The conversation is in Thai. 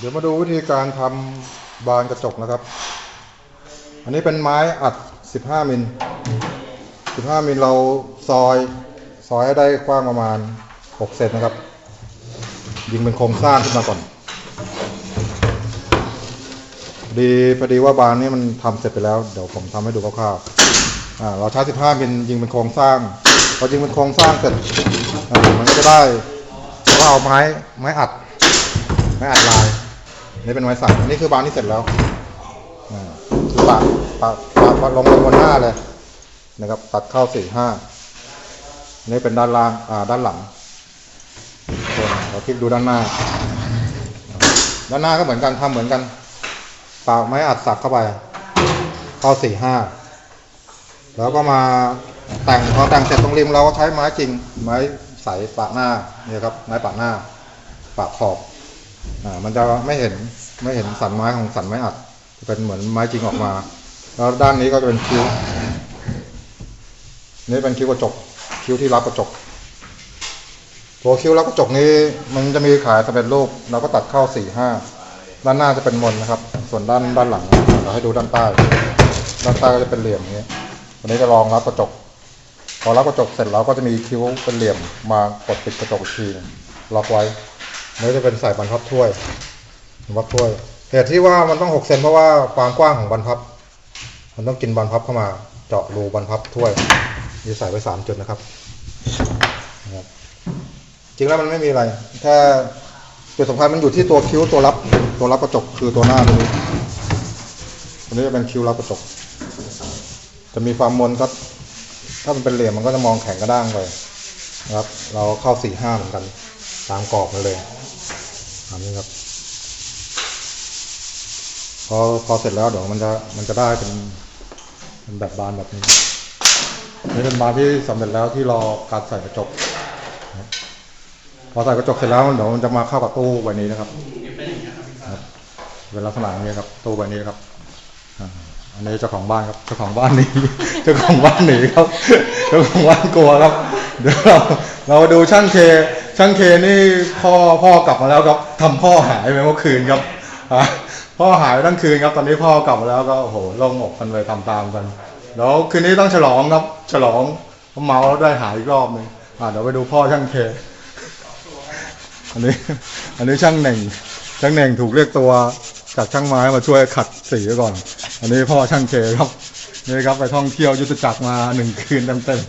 เดี๋ยวมาดูวิธีการทำบานกระจกนะครับ อันนี้เป็นไม้อัด 15 มิล 15 มิลเราซอย ซอยให้ได้กว้างประมาณ 6 เซนนะครับ ยิงเป็นโครงสร้างขึ้นมาก่อน ดีพอดีว่าบานนี้มันทำเสร็จไปแล้ว เดี๋ยวผมทำให้ดูคร่าวๆเราใช้ 15 มิลยิงเป็นโครงสร้างพอยิงเป็นโครงสร้างเสร็จมันก็จะได้เราเอาไม้ไม้อัด ไม้อัดลาย นี่เป็นไม้สักอันนี้คือบานที่เสร็จแล้วอ่าคือปะปะปะปะลงบนหน้าเลยนะครับตัดเข้าสี่ห้านี่เป็นด้านล่างอ่าด้านหลังเราคลิกดูด้านหน้า ด้านหน้าก็เหมือนกันทำเหมือนกันปากไม้อัดสักเข้าไปเข้าสี่ห้าแล้วก็มาแต่งพอแต่งเสร็จตรงริมเราก็ใช้ไม้จริงไม้ใสปากหน้าเนี่ยครับไม้ปากหน้า ปากขอบ มันจะไม่เห็นไม่เห็นสันไม้ของสันไม้อัดจะเป็นเหมือนไม้จริงออกมา แล้วด้านนี้ก็จะเป็นคิ้วนี่เป็นคิ้วกระจก คิ้วที่รับกระจกตัวคิ้วรับกระจกนี้มันจะมีขายสำเร็จรูปเราก็ตัดเข้าสี่ห้าด้านหน้าจะเป็นมนนะครับ ส่วนด้านด้านหลังเราให้ดูด้านใต้ ด้านใต้ก็จะเป็นเหลี่ยมอย่างนี้วันนี้จะลองรับกระจก พอรับกระจกเสร็จเราก็จะมีคิ้วเป็นเหลี่ยมมากดปิดกระจกอีกทีล็อกไว้ นี่จะเป็นใส่บรรพับถ้วยบรรพับถ้วยเหตุที่ว่ามันต้องหกเซนเพราะว่าความกว้างของบรรพับ มันต้องกินบรรพับเข้ามา เจาะรูบรรพับถ้วยนี่ใส่ไว้สามจุดนะครับนะครับจริงแล้วมันไม่มีอะไรแค่จุดสำคัญมันอยู่ที่ตัวคิ้วตัวรับ ตัวรับกระจกคือตัวหน้าตัวนี้ตัวนี้จะเป็นคิ้วรับกระจก จะมีความมนครับถ้ามันเป็นเหลี่ยมมันก็จะมองแข็งกระด้างไปนะครับ เราเข้าสี่ห้าเหมือนกัน ตามกรอบมาเลย นนี้ครับ พอพอเสร็จแล้วเดี๋ยวมันจะมันจะได้เป็นเป็นแบบบานแบบนี้นี่เป็นบานที่สำเร็จแล้วที่รอการใส่กระจกพอใส่กระจกเสร็จแล้วเดี๋ยวมันจะมาเข้ากับตู้ใบนี้นะครับเป็นลักษณะนี้ครับตู้ใบนี้ครับอันนี้เจ้าของบ้านครับเจ้าของบ้านหนีเจ้าของบ้านหนีครับเจ้าของบ้านกลัวครับ เดี๋ยวเราเราดูช่างเค ช่างเคนี่พ่อพ่อกลับมาแล้วครับทำพ่อหายไปเมื่อคืนครับพ่อหายไปทั้งคืนครับ ตอนนี้พ่อกลับมาแล้วก็โอ้โหโล่งอกกันไปตามๆกันแล้วคืนนี้ต้องฉลองครับ ฉลองเมาแล้วได้หายอีกรอบหนึงอะเดี๋ยวไปดูพ่อช่างเค อันนี้ อันนี้ช่างเหน่งช่างเหน่งถูกเรียกตัวจากช่างไม้มาช่วยขัดสีก่อน อันนี้พ่อช่างเคครับนี่ครับไปท่องเที่ยวยุทธจักรมาหนึ่งคืนเต็ม